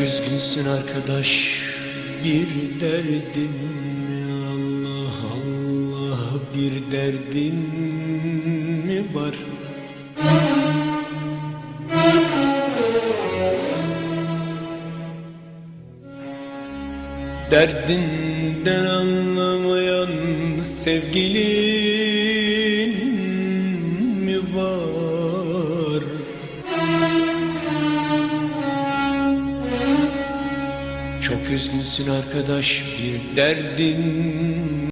üzgünsün arkadaş bir derdin mi Allah Allah bir derdin mi var? Derdinden anlamayan sevgilin mi var? Çok üzgünsün arkadaş bir derdin